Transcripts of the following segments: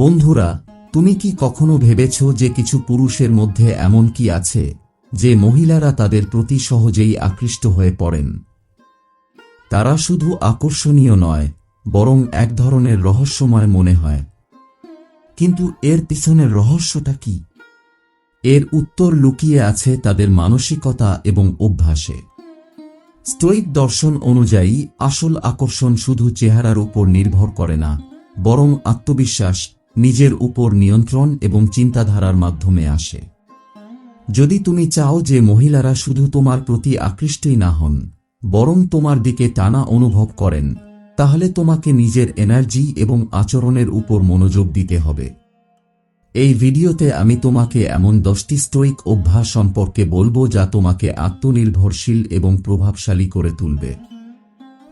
বন্ধুরা, তুমি কি কখনো ভেবেছ যে কিছু পুরুষের মধ্যে এমন কি আছে, যে মহিলারা তাদের প্রতি সহজেই আকৃষ্ট হয়ে পড়েন? তারা শুধু আকর্ষণীয় নয়, বরং এক ধরনের রহস্যময় মনে হয়। কিন্তু এর পিছনের রহস্যটা কি? এর উত্তর লুকিয়ে আছে তাদের মানসিকতা এবং অভ্যাসে। স্টোইক দর্শন অনুযায়ী, আসল আকর্ষণ শুধু চেহারার উপর নির্ভর করে না, বরং আত্মবিশ্বাস নিজের উপর নিয়ন্ত্রণ এবং চিন্তাধারার মাধ্যমে আসে। যদি তুমি চাও যে মহিলারা শুধু তোমার প্রতি আকৃষ্টই না হন, বরং তোমার দিকে টানা অনুভব করেন, তাহলে তোমাকে নিজের এনার্জি এবং আচরণের উপর মনোযোগ দিতে হবে। এই ভিডিওতে আমি তোমাকে এমন দশটি স্টোইক অভ্যাস সম্পর্কে বলব যা তোমাকে আত্মনির্ভরশীল এবং প্রভাবশালী করে তুলবে।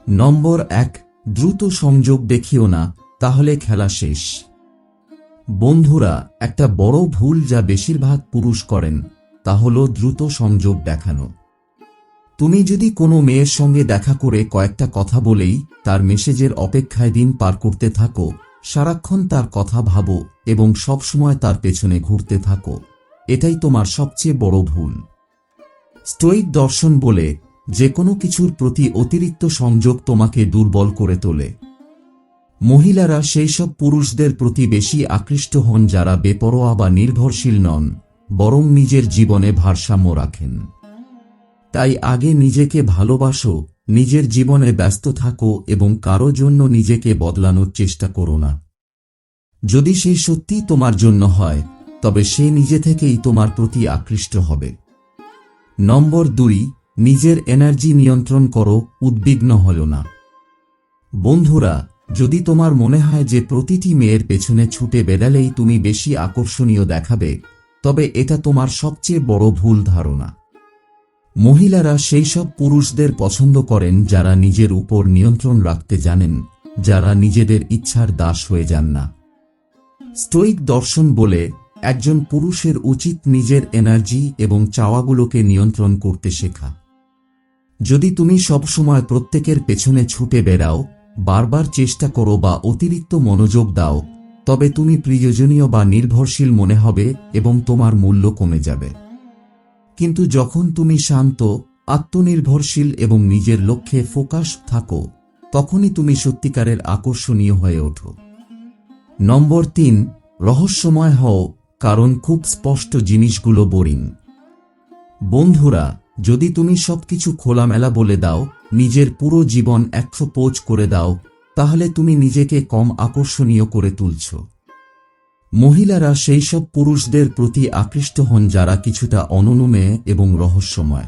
নম্বর এক, দ্রুত সংযোগ দেখিও না, তাহলে খেলা শেষ। বন্ধুরা, একটা বড় ভুল যা বেশিরভাগ পুরুষ করেন, তা হল দ্রুত সংযোগ দেখানো। তুমি যদি কোনো মেয়ের সঙ্গে দেখা করে কয়েকটা কথা বলেই তার মেসেজের অপেক্ষায় দিন পার করতে থাকো, সারাক্ষণ তার কথা ভাবো এবং সবসময় তার পেছনে ঘুরতে থাকো। এটাই তোমার সবচেয়ে বড় ভুল। স্টোইক দর্শন বলে, যে কোনো কিছুর প্রতি অতিরিক্ত সংযোগ তোমাকে দুর্বল করে তোলে। মহিলারা সেই সব পুরুষদের প্রতি বেশি আকৃষ্ট হন যারা বেপরোয়া বা নির্ভরশীল নন, বরং নিজের জীবনে ভারসাম্য রাখেন। তাই আগে নিজেকে ভালোবাসো, নিজের জীবনে ব্যস্ত থাকো এবং কারও জন্য নিজেকে বদলানোর চেষ্টা করো না। যদি সে সত্যি তোমার জন্য হয়, তবে সে নিজে থেকেই তোমার প্রতি আকৃষ্ট হবে। নম্বর দুই, নিজের এনার্জি নিয়ন্ত্রণ করো, উদ্বিগ্ন হল না। বন্ধুরা যদি তোমার মনে হয় যে প্রতিটি মেয়ের পেছনে ছুটে বেড়ালেই তুমি বেশি আকর্ষণীয় দেখাবে, তবে এটা তোমার সবচেয়ে বড় ভুল ধারণা। মহিলারা সেই সব পুরুষদের পছন্দ করেন যারা নিজের উপর নিয়ন্ত্রণ রাখতে জানেন, যারা নিজেদের ইচ্ছার দাস হয়ে যান না। স্টোইক দর্শন বলে, একজন পুরুষের উচিত নিজের এনার্জি এবং চাওয়াগুলোকে নিয়ন্ত্রণ করতে শেখা। যদি তুমি সবসময় প্রত্যেকের পেছনে ছুটে বেড়াও বারবার চেষ্টা করো বা অতিরিক্ত মনোযোগ দাও, তবে তুমি প্রিয়জনীয় বা নির্ভরশীল মনে হবে এবং তোমার মূল্য কমে যাবে। কিন্তু যখন তুমি শান্ত, আত্মনির্ভরশীল এবং নিজের লক্ষ্যে ফোকাস থাকো, তখনই তুমি সত্যিকারের আকর্ষণীয় হয়ে ওঠো। নম্বর তিন, রহস্যময় হও, কারণ খুব স্পষ্ট জিনিসগুলো বোরিং। বন্ধুরা, যদি তুমি সবকিছু খোলামেলা বলে দাও নিজের পুরো জীবন একশো পোজ করে দাও, তাহলে তুমি নিজেকে কম আকর্ষণীয় করে তুলছ। মহিলারা সেই সব পুরুষদের প্রতি আকৃষ্ট হন যারা কিছুটা অননুমেয় এবং রহস্যময়।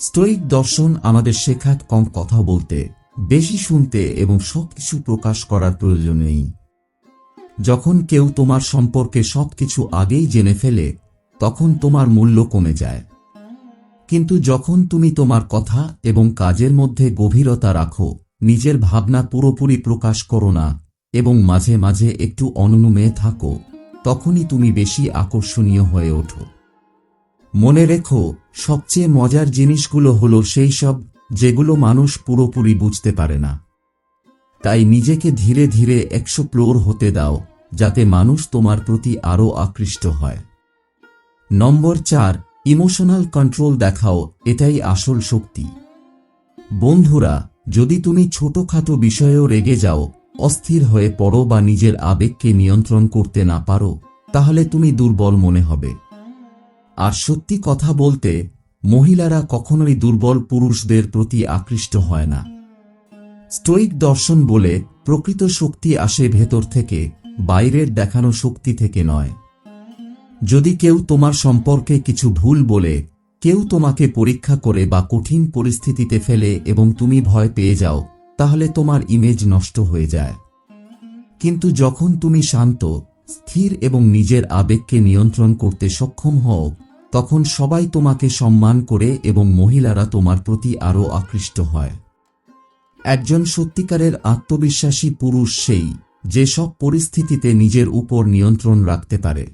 স্টোইক দর্শন আমাদের শেখাত কম কথা বলতে, বেশি শুনতে এবং সবকিছু প্রকাশ করার প্রয়োজন নেই। যখন কেউ তোমার সম্পর্কে সবকিছু আগেই জেনে ফেলে, তখন তোমার মূল্য কমে যায়। কিন্তু যখন তুমি তোমার কথা এবং কাজের মধ্যে গভীরতা রাখো, নিজের ভাবনা পুরোপুরি প্রকাশ করো না এবং মাঝে মাঝে একটু অননুমেয় থাকো, তখনই তুমি বেশি আকর্ষণীয় হয়ে ওঠো। মনে রেখো, সবচেয়ে মজার জিনিসগুলো হলো সেই সব যেগুলো মানুষ পুরোপুরি বুঝতে পারে না। তাই নিজেকে ধীরে ধীরে একশো প্লোর হতে দাও, যাতে মানুষ তোমার প্রতি আরও আকৃষ্ট হয়। নম্বর চার ইমোশনাল কন্ট্রোল দেখাও, এটাই আসল শক্তি। বন্ধুরা, যদি তুমি ছোটখাটো বিষয়েও রেগে যাও, অস্থির হয়ে পড়ো বা নিজের আবেগকে নিয়ন্ত্রণ করতে না পারো, তাহলে তুমি দুর্বল মনে হবে। আর সত্যি কথা বলতে, মহিলারা কখনোই দুর্বল পুরুষদের প্রতি আকৃষ্ট হয় না। স্টোইক দর্শন বলে, প্রকৃত শক্তি আসে ভেতর থেকে, বাইরের দেখানো শক্তি থেকে নয়। যদি কেউ তোমার সম্পর্কে কিছু ভুল বলে, কেউ তোমাকে পরীক্ষা করে বা কঠিন পরিস্থিতিতে ফেলে এবং তুমি ভয় পেয়ে যাও, তাহলে তোমার ইমেজ নষ্ট হয়ে যায়। কিন্তু যখন তুমি শান্ত, স্থির এবং নিজের আবেগকে নিয়ন্ত্রণ করতে সক্ষম হও, তখন সবাই তোমাকে সম্মান করে এবং মহিলারা তোমার প্রতি আরও আকৃষ্ট হয়। একজন সত্যিকারের আত্মবিশ্বাসী পুরুষ সেই, যে সব পরিস্থিতিতে নিজের উপর নিয়ন্ত্রণ রাখতে পারে।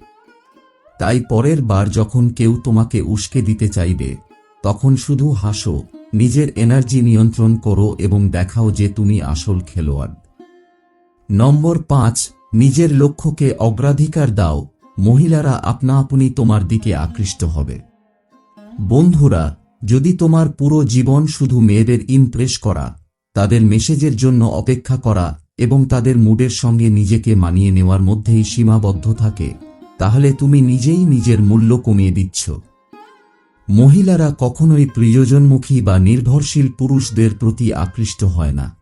তাই পরের বার যখন কেউ তোমাকে উস্কে দিতে চাইবে, তখন শুধু হাসো, নিজের এনার্জি নিয়ন্ত্রণ করো এবং দেখাও যে তুমি আসল খেলোয়াড়। নম্বর পাঁচ, নিজের লক্ষ্যকে অগ্রাধিকার দাও, মহিলারা আপনা আপনি তোমার দিকে আকৃষ্ট হবে। বন্ধুরা, যদি তোমার পুরো জীবন শুধু মেয়েদের ইমপ্রেস করা, তাদের মেসেজের জন্য অপেক্ষা করা এবং তাদের মুডের সঙ্গে নিজেকে মানিয়ে নেওয়ার মধ্যেই সীমাবদ্ধ থাকে তাহলে তুমি নিজেই নিজের মূল্য কমিয়ে দিচ্ছ। মহিলারা কখনোই প্রিয়জনমুখী বা নির্ভরশীল পুরুষদের প্রতি আকৃষ্ট হয় না।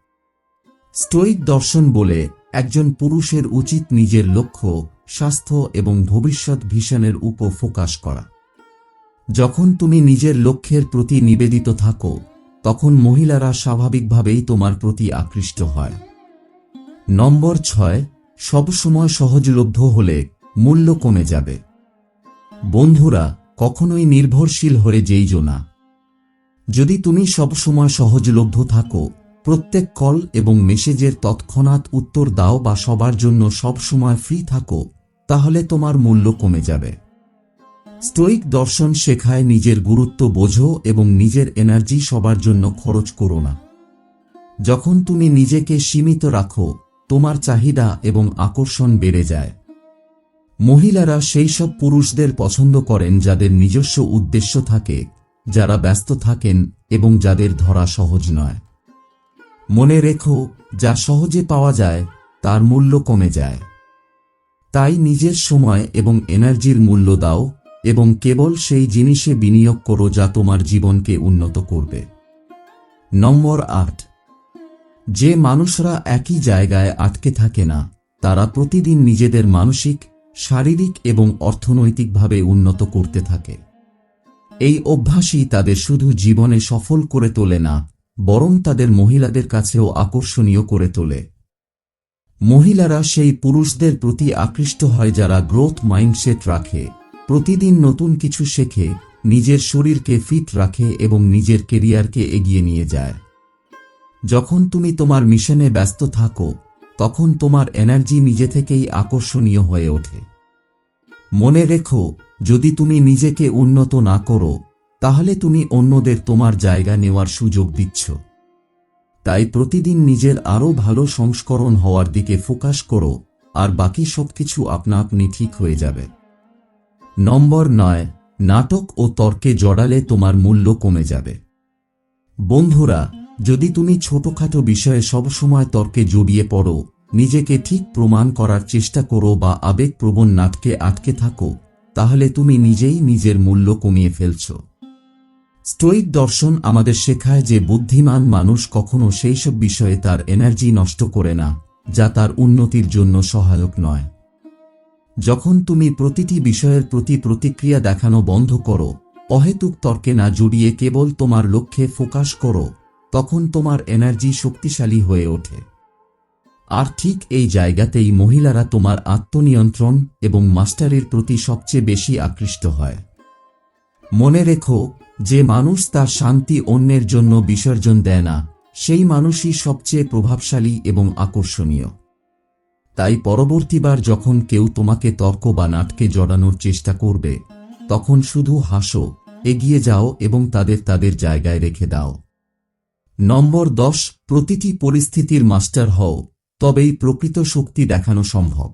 স্টোইক দর্শন বলে একজন পুরুষের উচিত নিজের লক্ষ্য, স্বাস্থ্য এবং ভবিষ্যৎ ভিশনের উপর ফোকাস করা। যখন তুমি নিজের লক্ষ্যের প্রতি নিবেদিত থাকো, তখন মহিলারা স্বাভাবিকভাবেই তোমার প্রতি আকৃষ্ট হয়। নম্বর ছয়, সবসময় সহজলভ্য হলে মূল্য কমে যাবে। বন্ধুরা, কখনোই নির্ভরশীল হয়ে যেইজ না। যদি তুমি সবসময় সহজলভ্য থাকো, প্রত্যেক কল এবং মেসেজের তৎক্ষণাৎ উত্তর দাও বা সবার জন্য সবসময় ফ্রি থাকো, তাহলে তোমার মূল্য কমে যাবে। স্টোইক দর্শন শেখায় নিজের গুরুত্ব বোঝো এবং নিজের এনার্জি সবার জন্য খরচ করো না। যখন তুমি নিজেকে সীমিত রাখো, তোমার চাহিদা এবং আকর্ষণ বেড়ে যায়। মহিলারা সেই সব পুরুষদের পছন্দ করেন যাদের নিজস্ব উদ্দেশ্য থাকে, যারা ব্যস্ত থাকেন এবং যাদের ধরা সহজ নয়। মনে রেখো, যা সহজে পাওয়া যায়, তার মূল্য কমে যায়। তাই নিজের সময় এবং এনার্জির মূল্য দাও এবং কেবল সেই জিনিসে বিনিয়োগ করো যা তোমার জীবনকে উন্নত করবে। নম্বর আট। যে মানুষরা একই জায়গায় আটকে থাকে না, তারা প্রতিদিন নিজেদের মানসিক শারীরিক এবং অর্থনৈতিকভাবে উন্নত করতে থাকে। এই অভ্যাসই তাদের শুধু জীবনে সফল করে তোলে না, বরং তাদের মহিলাদের কাছেও আকর্ষণীয় করে তোলে। মহিলারা সেই পুরুষদের প্রতি আকৃষ্ট হয় যারা গ্রোথ মাইন্ডসেট রাখে, প্রতিদিন নতুন কিছু শেখে, নিজের শরীরকে ফিট রাখে এবং নিজের কেরিয়ারকে এগিয়ে নিয়ে যায়। যখন তুমি তোমার মিশনে ব্যস্ত থাকো তখন তোমার এনার্জি নিজে থেকেই আকর্ষণীয় হয়ে ওঠে। মনে রেখো, যদি তুমি নিজেকে উন্নত না করো, তাহলে তুমি অন্যদের তোমার জায়গা নেওয়ার সুযোগ দিচ্ছ। তাই প্রতিদিন নিজের আরও ভালো সংস্করণ হওয়ার দিকে ফোকাস করো, আর বাকি সবকিছু আপনা আপনি ঠিক হয়ে যাবে। নম্বর নয়, নাটক ও তর্কে জড়ালে তোমার মূল্য কমে যাবে। বন্ধুরা যদি তুমি ছোটখাটো বিষয়ে সবসময় তর্কে জড়িয়ে পড়ো, নিজেকে ঠিক প্রমাণ করার চেষ্টা করো বা আবেগপ্রবণ নাটকে আটকে থাকো, তাহলে তুমি নিজেই নিজের মূল্য কমিয়ে ফেলছ। স্টোইক দর্শন আমাদের শেখায় যে বুদ্ধিমান মানুষ কখনো সেই সব বিষয়ে তার এনার্জি নষ্ট করে না, যা তার উন্নতির জন্য সহায়ক নয়। যখন তুমি প্রতিটি বিষয়ের প্রতি প্রতিক্রিয়া দেখানো বন্ধ করো, অহেতুক তর্কে না জড়িয়ে কেবল তোমার লক্ষ্যে ফোকাস করো তখন তোমার এনার্জি শক্তিশালী হয়ে ওঠে। আর ঠিক এই জায়গাতেই মহিলারা তোমার আত্মনিয়ন্ত্রণ এবং মাস্টারের প্রতি সবচেয়ে বেশি আকৃষ্ট হয়। মনে রেখো, যে মানুষ তার শান্তি অন্যের জন্য বিসর্জন দেয় না, সেই মানুষই সবচেয়ে প্রভাবশালী এবং আকর্ষণীয়। তাই পরবর্তীবার যখন কেউ তোমাকে তর্ক বা নাটকে জড়ানোর চেষ্টা করবে, তখন শুধু হাসো, এগিয়ে যাও এবং তাদের তাদের জায়গায় রেখে দাও। নম্বর দশ, প্রতিটি পরিস্থিতির মাস্টার হও, তবেই প্রকৃত শক্তি দেখানো সম্ভব।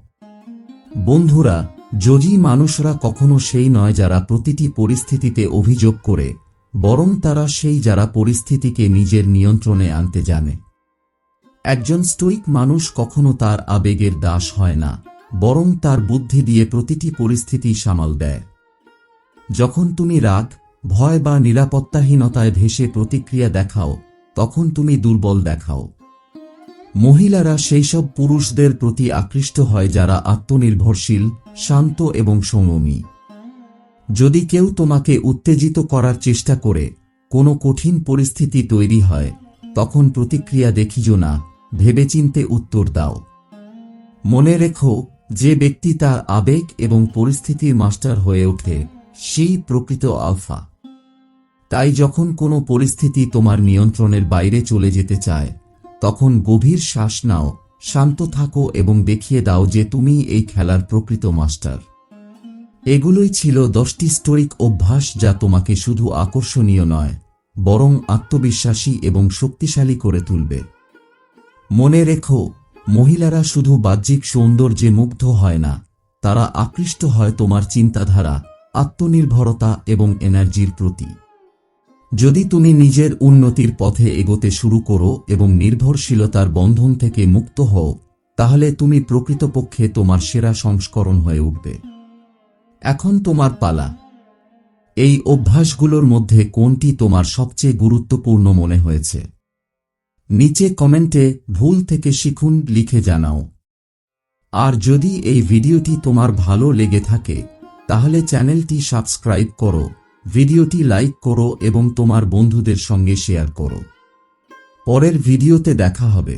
বন্ধুরা, যদি মানুষরা কখনো সেই নয় যারা প্রতিটি পরিস্থিতিতে অভিযোগ করে, বরং তারা সেই যারা পরিস্থিতিকে নিজের নিয়ন্ত্রণে আনতে জানে। একজন স্টোইক মানুষ কখনো তার আবেগের দাস হয় না, বরং তার বুদ্ধি দিয়ে প্রতিটি পরিস্থিতি সামাল দেয়। যখন তুমি রাগ, ভয় বা নিরাপত্তাহীনতায় ভেসে প্রতিক্রিয়া দেখাও তখন তুমি দুর্বল দেখাও। মহিলারা সেই সব পুরুষদের প্রতি আকৃষ্ট হয় যারা আত্মনির্ভরশীল, শান্ত এবং সংযমী যদি কেউ তোমাকে উত্তেজিত করার চেষ্টা করে, কোনো কঠিন পরিস্থিতি তৈরি হয়, তখন প্রতিক্রিয়া দেখিজ না, ভেবেচিন্তে উত্তর দাও। মনে রেখো, যে ব্যক্তি তার আবেগ এবং পরিস্থিতির মাস্টার হয়ে ওঠে, সেই প্রকৃত আলফা। তাই যখন কোনো পরিস্থিতি তোমার নিয়ন্ত্রণের বাইরে চলে যেতে চায়, তখন গভীর শ্বাস নাও, শান্ত থাকো এবং দেখিয়ে দাও যে তুমি এই খেলার প্রকৃত মাস্টার। এগুলোই ছিল দশটি স্টোরিক অভ্যাস যা তোমাকে শুধু আকর্ষণীয় নয়, বরং আত্মবিশ্বাসী এবং শক্তিশালী করে তুলবে। মনে রেখো, মহিলারা শুধু বাহ্যিক সৌন্দর্যে মুগ্ধ হয় না, তারা আকৃষ্ট হয় তোমার চিন্তাধারা, আত্মনির্ভরতা এবং এনার্জির প্রতি। যদি তুমি নিজের উন্নতির পথে এগোতে শুরু করো এবং নির্ভরশীলতার বন্ধন থেকে মুক্ত হও, তাহলে তুমি প্রকৃতপক্ষে তোমার সেরা সংস্করণ হয়ে উঠবে। এখন তোমার পালা। এই অভ্যাসগুলোর মধ্যে কোনটি তোমার সবচেয়ে গুরুত্বপূর্ণ মনে হয়েছে? নিচে কমেন্টে ভুল থেকে শিখুন, লিখে জানাও। আর যদি এই ভিডিওটি তোমার ভালো লেগে থাকে, তাহলে চ্যানেলটি সাবস্ক্রাইব করো। ভিডিওটি লাইক করো এবং তোমার বন্ধুদের সঙ্গে শেয়ার করো। পরের ভিডিওতে দেখা হবে।